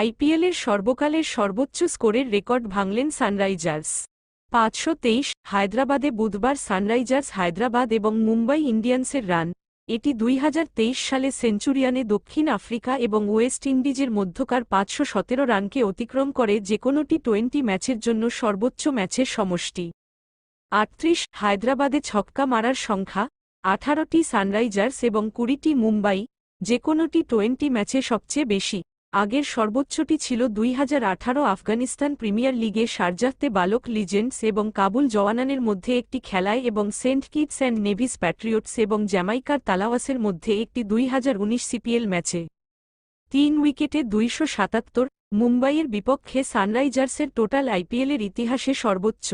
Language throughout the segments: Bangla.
আইপিএলের সর্বকালের সর্বোচ্চ স্কোরের রেকর্ড ভাঙলেন সানরাইজার্স। পাঁচশো তেইশ, হায়দ্রাবাদে বুধবার সানরাইজার্স হায়দ্রাবাদ এবং মুম্বাই ইন্ডিয়ান্সের রান। এটি দুই সালে সেঞ্চুরিয়ানে দক্ষিণ আফ্রিকা এবং ওয়েস্ট ইন্ডিজের মধ্যকার পাঁচশো সতেরো রানকে অতিক্রম করে যে কোনো টি টোয়েন্টি ম্যাচের জন্য সর্বোচ্চ ম্যাচের সমষ্টি। আটত্রিশ, হায়দ্রাবাদে ছক্কা মারার সংখ্যা, আঠারোটি সানরাইজার্স এবং কুড়িটি মুম্বাই যে কোনো টি টোয়েন্টি ম্যাচে সবচেয়ে বেশি। আগের সর্বোচ্চটি ছিল দুই হাজার আঠারো আফগানিস্তান প্রিমিয়ার লিগে শারজাহতে বালক লিজেন্ডস এবং কাবুল জওয়ানানের মধ্যে একটি খেলায় এবং Saint Kitts and Nevis Patriots এবং জ্যামাইকার তালাওয়াসের মধ্যে একটি দুই হাজার উনিশ সিপিএল ম্যাচে। তিন উইকেটে দুইশো সাতাত্তর, মুম্বাইয়ের বিপক্ষে সানরাইজার্সের টোটাল আইপিএলের ইতিহাসে সর্বোচ্চ।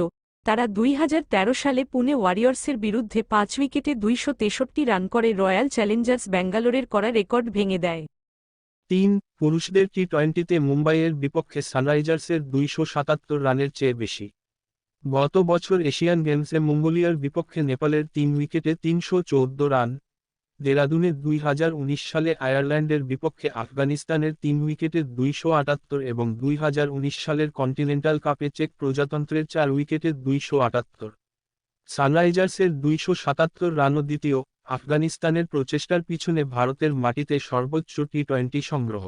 তারা দুই হাজার তেরো সালে পুনে ওয়ারিয়র্সের বিরুদ্ধে পাঁচ উইকেটে দুইশো তেষট্টি রান করে রয়্যাল চ্যালেঞ্জার্স ব্যাঙ্গালোরের করা রেকর্ড ভেঙে দেয়। তিন, পুরুষদের টি টোয়েন্টিতে মুম্বাইয়ের বিপক্ষে সানরাইজার্সের দুইশো সাতাত্তর রানের চেয়ে বেশি। গত বছর এশিয়ান গেমসে মঙ্গোলিয়ার বিপক্ষে নেপালের তিন উইকেটে তিনশো চৌদ্দ রান দেরাদুনে দুই হাজার উনিশ সালে আয়ারল্যান্ডের বিপক্ষে আফগানিস্তানের তিন উইকেটে দুইশো আটাত্তর এবং দুই হাজার উনিশ সালের কন্টিনেন্টাল কাপে চেক প্রজাতন্ত্রের চার উইকেটে দুইশো আটাত্তর। সানরাইজার্সের দুইশো সাতাত্তর রানও দ্বিতীয় আফগানিস্তানের প্রচেষ্টার পিছনে ভারতের মাটিতে সর্বোচ্চ টি টোয়েন্টি সংগ্রহ।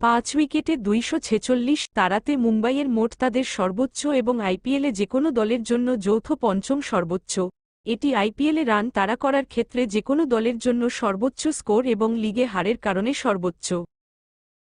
পাঁচ উইকেটে দুইশো ছেচল্লিশ তারাতে মুম্বাইয়ের মোট তাদের সর্বোচ্চ এবং আইপিএলে যে যেকোনো দলের জন্য যৌথ পঞ্চম সর্বোচ্চ। এটি আইপিএলে রান তাড়া করার ক্ষেত্রে যেকোনো দলের জন্য সর্বোচ্চ স্কোর এবং লিগে হারের কারণে সর্বোচ্চ।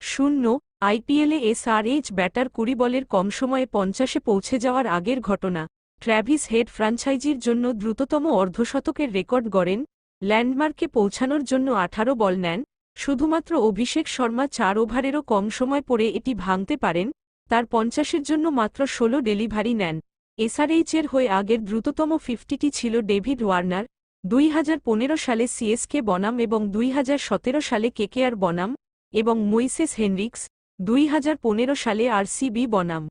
শূন্য, আইপিএলে এসআরএইচ ব্যাটার কুড়ি বলের কম সময়ে পঞ্চাশে পৌঁছে যাওয়ার আগের ঘটনা। ট্র্যাভিস হেড ফ্রাঞ্চাইজির জন্য দ্রুততম অর্ধশতকের রেকর্ড গড়েন ল্যান্ডমার্কে পৌঁছানোর জন্য আঠারো বল নেন, শুধুমাত্র অভিষেক শর্মা চার ওভারেরও কম সময় পরে এটি ভাঙতে পারেন, তার পঞ্চাশের জন্য মাত্র ষোলো ডেলিভারি নেন। এসআরএইচের হয়ে আগের দ্রুততম ফিফটিটি ছিল ডেভিড ওয়ার্নার, দুই হাজার পনেরো সালে সিএসকে বনাম এবং দুই হাজার সতেরো সালে কেকেআর বনাম এবং মইসেস হেনরিক্স, দুই হাজার পনেরো সালে আরসিবি বনাম।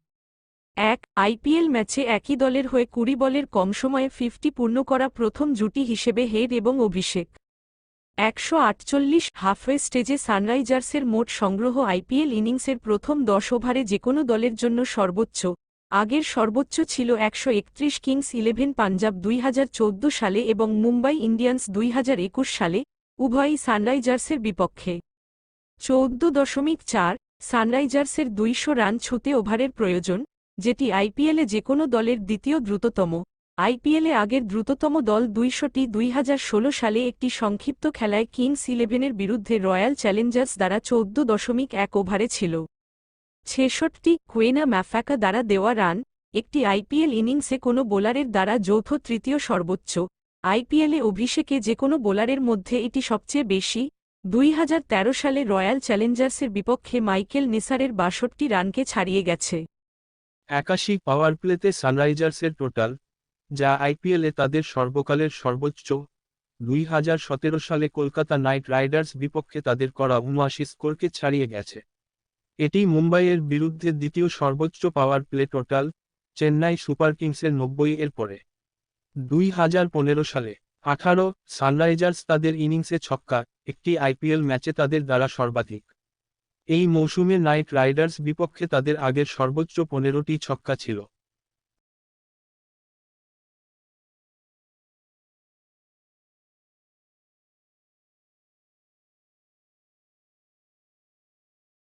এক আইপিএল ম্যাচে একই দলের হয়ে কুড়ি বলের কম সময়ে ফিফটি পূর্ণ করা প্রথম জুটি হিসেবে হেড এবং অভিষেক। একশো আটচল্লিশ হাফওয়ে স্টেজে সানরাইজার্সের মোট সংগ্রহ আইপিএল ইনিংসের প্রথম দশ ওভারে যেকোনো দলের জন্য সর্বোচ্চ। আগের সর্বোচ্চ ছিল একশো একত্রিশ কিংস ইলেভেন পাঞ্জাব দুই হাজার চৌদ্দ সালে এবং মুম্বাই ইন্ডিয়ান্স দুই হাজার একুশ সালে, উভয়ই সানরাইজার্সের বিপক্ষে। চৌদ্দ দশমিক চার, সানরাইজার্সের দুইশো রান ছুতে ওভারের প্রয়োজন। যেটি আইপিএলে যেকোনো দলের দ্বিতীয় দ্রুততম। আইপিএলে আগের দ্রুততম দল দুইশোটি দুই হাজার ষোলো সালে একটি সংক্ষিপ্ত খেলায় কিংস ইলেভেনের বিরুদ্ধে রয়্যাল চ্যালেঞ্জার্স দ্বারা চৌদ্দ দশমিক এক ওভারে ছিল। ছেষট্টি কুয়েনা ম্যাফাকা দ্বারা দেওয়া রান, একটি আইপিএল ইনিংসে কোনো বোলারের দ্বারা যৌথ তৃতীয় সর্বোচ্চ। আইপিএলে অভিষেকে যে কোনো বোলারের মধ্যে এটি সবচেয়ে বেশি। দুই হাজার তেরো সালে রয়্যাল চ্যালেঞ্জার্সের বিপক্ষে মাইকেল নেসারের বাষট্টি রানকে ছাড়িয়ে গেছে। একাশি পাওয়ার প্লেতে সানরাইজার্সের টোটাল যা আইপিএলে তাদের সর্বকালের সর্বোচ্চ, দুই হাজার সতেরো সালে কলকাতা নাইট রাইডার্স বিপক্ষে তাদের করা উনআশি স্কোরকে ছাড়িয়ে গেছে। এটি মুম্বাইয়ের বিরুদ্ধে দ্বিতীয় সর্বোচ্চ power play total Chennai super কিংসের নব্বই এর পরে। দুই হাজার পনেরো সালে আঠারো সানরাইজার্স তাদের ইনিংসে ছক্কা, একটি আইপিএল ম্যাচে তাদের দ্বারা সর্বাধিক। এই মৌসুমে নাইট রাইডার্স বিপক্ষে তাদের আগের সর্বোচ্চ পনেরোটি ছক্কা ছিল।